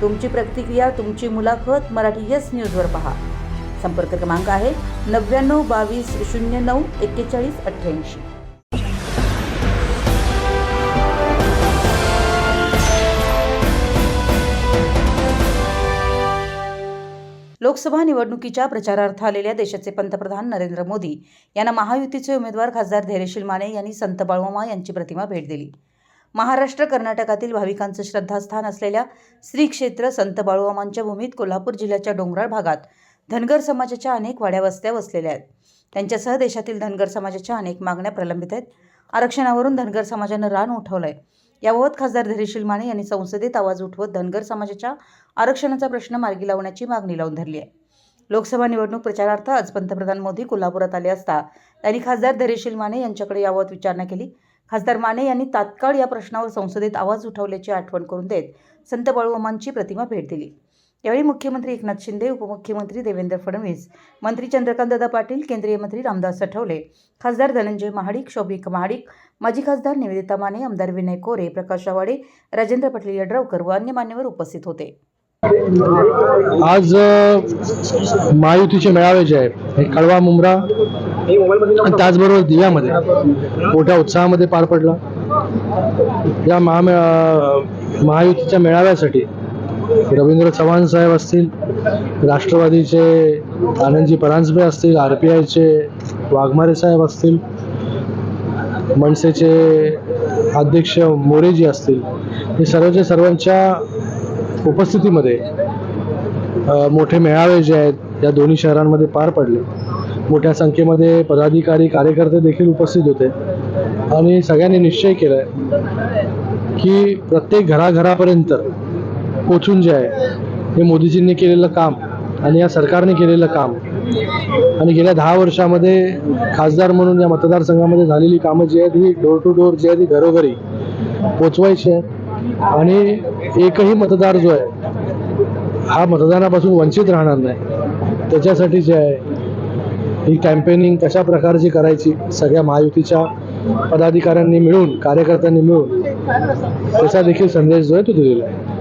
तुमची प्रतिक्रिया तुमची मुलाखत मराठी येस न्यूजवर पहा. संपर्क क्रमांक आहे नव्याण्णव बावीस शून्य नऊ एक्केचाळीस अठ्ठ्याऐंशी. लोकसभा निवडणुकीच्या प्रचारार्थ आलेल्या देशाचे पंतप्रधान नरेंद्र मोदी यांना महायुतीचे उमेदवार खासदार धैर्यशील माने यांनी संत बाळूमामा यांची प्रतिमा भेट दिली. महाराष्ट्र कर्नाटकातील भाविकांचं श्रद्धास्थान असलेल्या श्री क्षेत्र संत बाळूमामांच्या भूमीत कोल्हापूर जिल्ह्याच्या डोंगराळ भागात धनगर समाजाच्या अनेक वाड्या वस्त्या वसलेल्या आहेत. त्यांच्यासह देशातील धनगर समाजाच्या अनेक मागण्या प्रलंबित आहेत. आरक्षणावरून धनगर समाजानं रान उठवलंय. याबाबत खासदार धैर्यशील माने यांनी संसदेत आवाज उठवत धनगर समाजाच्या आरक्षणाचा प्रश्न मार्गी लावण्याची मागणी लावून धरली आहे लोकसभा निवडणूक प्रचारार्थ आज पंतप्रधान मोदी कोल्हापुरात आले असता त्यांनी खासदार धैर्यशील माने यांच्याकडे याबाबत विचारणा केली. खासदार माने यांनी तात्काळ या प्रश्नावर संसदेत आवाज उठवल्याची आठवण करून देत संत बाळूमामांची प्रतिमा भेट दिली. यावेळी मुख्यमंत्री एकनाथ शिंदे उपमुख्यमंत्री देवेंद्र फडणवीस मंत्री चंद्रकांतदादा पाटील केंद्रीय मंत्री रामदास आठवले खासदार धनंजय महाडिक शोभिक महाडिक माजी खासदार निवेदिता माने आमदार विनय कोरे प्रकाश आवाडे राजेंद्र पाटील यड्रावकर व अन्य मान्यवर उपस्थित होते. आज महायुतीचे मेळावे जे आहेत हे कळवा मुंब्रा आणि त्याचबरोबर दिव्यामध्ये. मोठ्या उत्साहामध्ये पार पडला. या महामे महायुतीच्या मेळाव्यासाठी रवींद्र चव्हाण साहेब असतील राष्ट्रवादीचे आनंदजी परांजपे असतील आर पी आयचे वाघमारे साहेब असतील मनसेचे अध्यक्ष मोरेजी असतील हे सर्वच्या सर्वांच्या उपस्थितीमध्ये मोठे मेळावे जे आहेत या दोन्ही शहरांमध्ये पार पडले. मोठ्या संख्येमध्ये पदाधिकारी कार्यकर्ते देखील उपस्थित होते. आणि सगळ्यांनी निश्चय केला आहे की प्रत्येक घराघरापर्यंत पोचून जे आहे हे मोदीजींनी केलेलं काम आणि या सरकारने केलेलं काम आणि गेल्या दहा वर्षामध्ये खासदार म्हणून या मतदारसंघामध्ये झालेली कामं जी आहेत ही डोर टू डोर जी आहे ती घरोघरी पोचवायची आहे आणि एकही मतदार जो आहे हा मतदानापासून वंचित राहणार नाही. त्याच्यासाठी जे आहे ही कॅम्पेनिंग कशा प्रकारची करायची सगळ्या महायुतीच्या पदाधिकाऱ्यांनी मिळून कार्यकर्त्यांनी मिळून त्याचा देखील संदेश जो आहे तो दिलेला आहे.